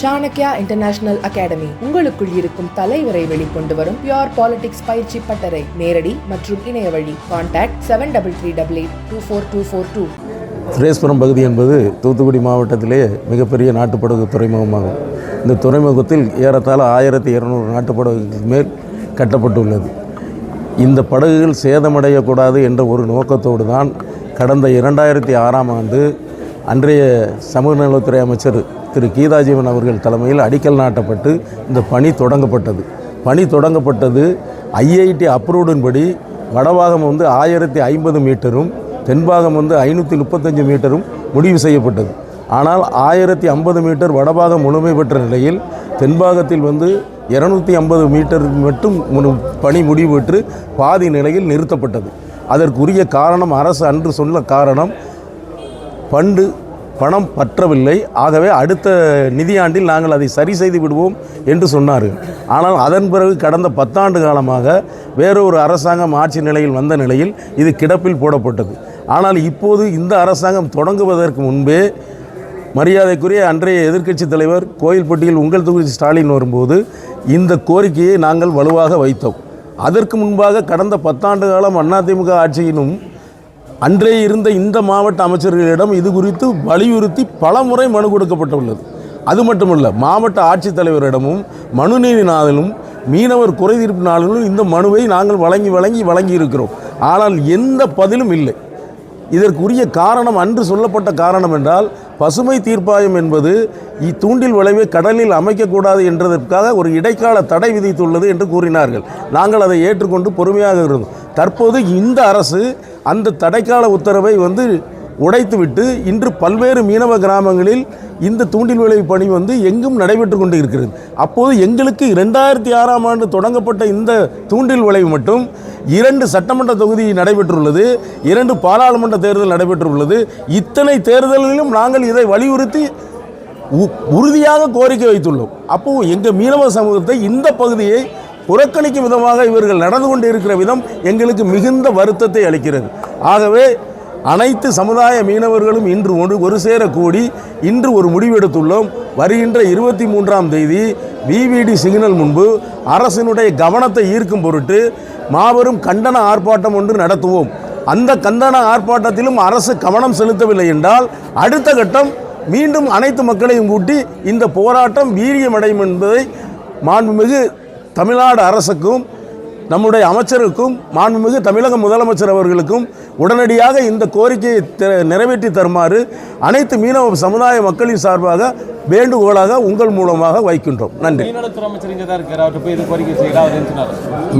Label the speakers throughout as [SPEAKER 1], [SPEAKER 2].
[SPEAKER 1] Chanakya international academy உங்களுக்குள் இருக்கும் தலைவரை வெளிக்கொண்டு வரும் பியோர் பாலிடிக்ஸ் பயிற்சி பட்டறை. நேரடி மற்றும் இணைய வழி. Contact seven double three double eight two four two four two
[SPEAKER 2] Threspuram பகுதி என்பது தூத்துக்குடி மாவட்டத்திலே மிகப்பெரிய நாட்டுப்படகு துறைமுகமாகும். இந்த துறைமுகத்தில் ஏறத்தாழ ஆயிரத்தி இரநூறு நாட்டுப்படகுக்கு மேல் கட்டப்பட்டுள்ளது. இந்த படகுகள் சேதமடையக்கூடாது என்ற ஒரு நோக்கத்தோடு தான் கடந்த இரண்டாயிரத்தி ஆறாம் ஆண்டு அன்றைய சமூக நலத்துறை அமைச்சர் திரு கீதாஜீவன் அவர்கள் தலைமையில் அடிக்கல் நாட்டப்பட்டு இந்த பணி தொடங்கப்பட்டது. பணி தொடங்கப்பட்டது ஐஐடி அப்ரூவ்டின்படி வடபாகம் வந்து ஆயிரத்தி ஐம்பது மீட்டரும் தென்பாகம் வந்து ஐநூற்றி முப்பத்தஞ்சு மீட்டரும் முடிவு செய்யப்பட்டது. ஆனால் ஆயிரத்தி ஐம்பது மீட்டர் வடபாகம் முழுமை பெற்ற நிலையில் தென்பாகத்தில் வந்து இரநூத்தி ஐம்பது மீட்டர் மட்டும் முனு- பணி முடிவு பெற்று பாதி நிலையில் நிறுத்தப்பட்டது. அதற்குரிய காரணம் அரசு அன்று சொன்ன காரணம் பண்டு பணம் பற்றவில்லை. ஆகவே அடுத்த நிதியாண்டில் நாங்கள் அதை சரி செய்து விடுவோம் என்று சொன்னார்கள் ஆனால் அதன் பிறகு கடந்த பத்தாண்டு காலமாக வேறொரு அரசாங்கம் ஆட்சி நிலையில் வந்த நிலையில் இது கிடப்பில் போடப்பட்டது. ஆனால் இப்போது இந்த அரசாங்கம் தொடங்குவதற்கு முன்பே மரியாதைக்குரிய அன்றைய எதிர்க்கட்சி தலைவர் கோயில்பட்டியில் உங்கள் தொகுதி ஸ்டாலின் வரும்போது இந்த கோரிக்கையை நாங்கள் வலுவாக வைத்தோம். அதற்கு முன்பாக கடந்த பத்தாண்டு காலம் அதிமுக ஆட்சியினும் அன்றே இருந்த இந்த மாவட்ட அமைச்சர்களிடம் இது குறித்து வலியுறுத்தி பல முறை மனு கொடுக்கப்பட்டுள்ளது. அது மட்டுமல்ல மாவட்ட ஆட்சித்தலைவரிடமும் மனுநீதி நாளிலும் மீனவர் குறைதீர்ப்பு நாளிலும் இந்த மனுவை நாங்கள் வழங்கி வழங்கி வழங்கி இருக்கிறோம். ஆனால் எந்த பதிலும் இல்லை. இதற்குரிய காரணம் அன்று சொல்லப்பட்ட காரணம் என்றால் பசுமை தீர்ப்பாயம் என்பது இத்தூண்டில் விளைவை கடலில் அமைக்கக்கூடாது என்றதற்காக ஒரு இடைக்கால தடை விதித்துள்ளது என்று கூறினார்கள். நாங்கள் அதை ஏற்றுக்கொண்டு பொறுமையாக இருந்தோம். தற்போது இந்த அரசு அந்த தடைக்கால உத்தரவை வந்து உடைத்துவிட்டு இன்று பல்வேறு மீனவ கிராமங்களில் இந்த தூண்டில் விளைவு பணி வந்து எங்கும் நடைபெற்று கொண்டு இருக்கிறது அப்போது எங்களுக்கு இரண்டாயிரத்தி ஆறாம் ஆண்டு தொடங்கப்பட்ட இந்த தூண்டில் விளைவு மட்டும் இரண்டு சட்டமன்ற தொகுதி நடைபெற்றுள்ளது இரண்டு பாராளுமன்ற தேர்தல் நடைபெற்றுள்ளது. இத்தனை தேர்தல்களிலும் நாங்கள் இதை வலியுறுத்தி உ- உறுதியாக கோரிக்கை வைத்துள்ளோம். அப்போது எங்கள் மீனவ சமூகத்தை இந்த பகுதியை புறக்கணிக்கும் விதமாக இவர்கள் நடந்து கொண்டு இருக்கிற விதம் எங்களுக்கு மிகுந்த வருத்தத்தை அளிக்கிறது. ஆகவே அனைத்து சமுதாய மீனவர்களும் இன்று ஒன்று ஒரு சேர கூடி இன்று ஒரு முடிவெடுத்துள்ளோம். வருகின்ற இருபத்தி மூன்றாம் தேதி விவிடி சிக்னல் முன்பு அரசினுடைய கவனத்தை ஈர்க்கும் பொருட்டு மாபெரும் கண்டன ஆர்ப்பாட்டம் ஒன்று நடத்துவோம். அந்த கண்டன ஆர்ப்பாட்டத்திலும் அரசு கவனம் செலுத்தவில்லை என்றால் அடுத்த கட்டம் மீண்டும் அனைத்து மக்களையும் கூட்டி இந்த போராட்டம் வீரியமடையும் என்பதை மாண்புமிகு தமிழ்நாடு அரசுக்கும் நம்முடைய அமைச்சருக்கும் மாண்புமிகு தமிழக முதலமைச்சர் அவர்களுக்கும் உடனடியாக இந்த கோரிக்கையை நிறைவேற்றி தருமாறு அனைத்து மீனவ சமுதாய மக்களின் சார்பாக வேண்டுகோளாக உங்கள் மூலமாக வைக்கின்றோம். நன்றி.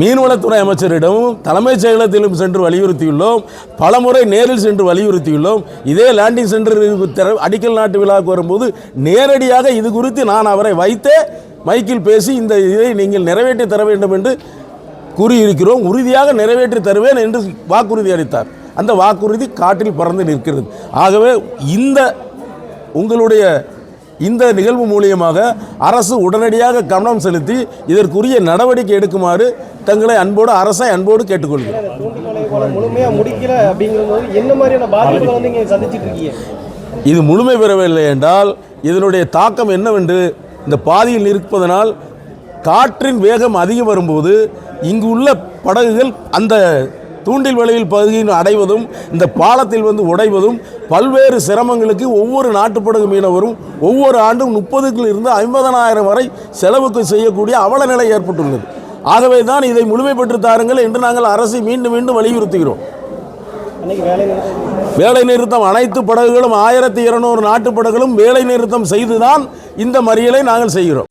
[SPEAKER 3] மீனவளத்துறை
[SPEAKER 2] அமைச்சரிடமும் தலைமைச் செயலகத்திலும் சென்று வலியுறுத்தியுள்ளோம். பலமுறை நேரில் சென்று வலியுறுத்தியுள்ளோம். இதே லேண்டிங் சென்டர் அடிக்கல் நாட்டு விழாவுக்கு வரும்போது நேரடியாக இது குறித்து நான் அவரை வைத்தே மைக்கில் பேசி இந்த இதை நீங்கள் நிறைவேற்றி தர வேண்டும் என்று கூறியிருக்கிறோம். உறுதியாக நிறைவேற்றி தருவேன் என்று வாக்குறுதி அளித்தார். அந்த வாக்குறுதி காற்றில் பறந்து நிற்கிறது. ஆகவே இந்த உங்களுடைய இந்த நிகழ்வு மூலியமாக அரசு உடனடியாக கவனம் செலுத்தி இதற்குரிய நடவடிக்கை எடுக்குமாறு தங்களை அன்போடு அரசை அன்போடு கேட்டுக்கொள்கிறேன். இது முழுமை பெறவில்லை என்றால் இதனுடைய தாக்கம் என்னவென்று இந்த பாதியில் இருப்பதனால் காற்றின் வேகம் அதிகம் வரும்போது இங்கு உள்ள படகுகள் அந்த தூண்டில் வளைவில் பகுதியில் அடைவதும் இந்த பாலத்தில் வந்து உடைவதும் பல்வேறு சிரமங்களுக்கு ஒவ்வொரு நாட்டுப்படகு மீனவரும் ஒவ்வொரு ஆண்டும் முப்பதுக்கில் இருந்து ஐம்பதனாயிரம் வரை செலவுக்கு செய்யக்கூடிய அவல நிலை ஏற்பட்டுள்ளது. ஆகவே தான் இதை முழுமை பெற்று தாருங்கள் என்று நாங்கள் அரசை மீண்டும் மீண்டும் வலியுறுத்துகிறோம். வேலை நிறுத்தம் அனைத்து படகுகளும் ஆயிரத்தி இருநூறு நாட்டு படகுகளும் வேலை நிறுத்தம் செய்துதான் இந்த மறியலை நாங்கள் செய்கிறோம்.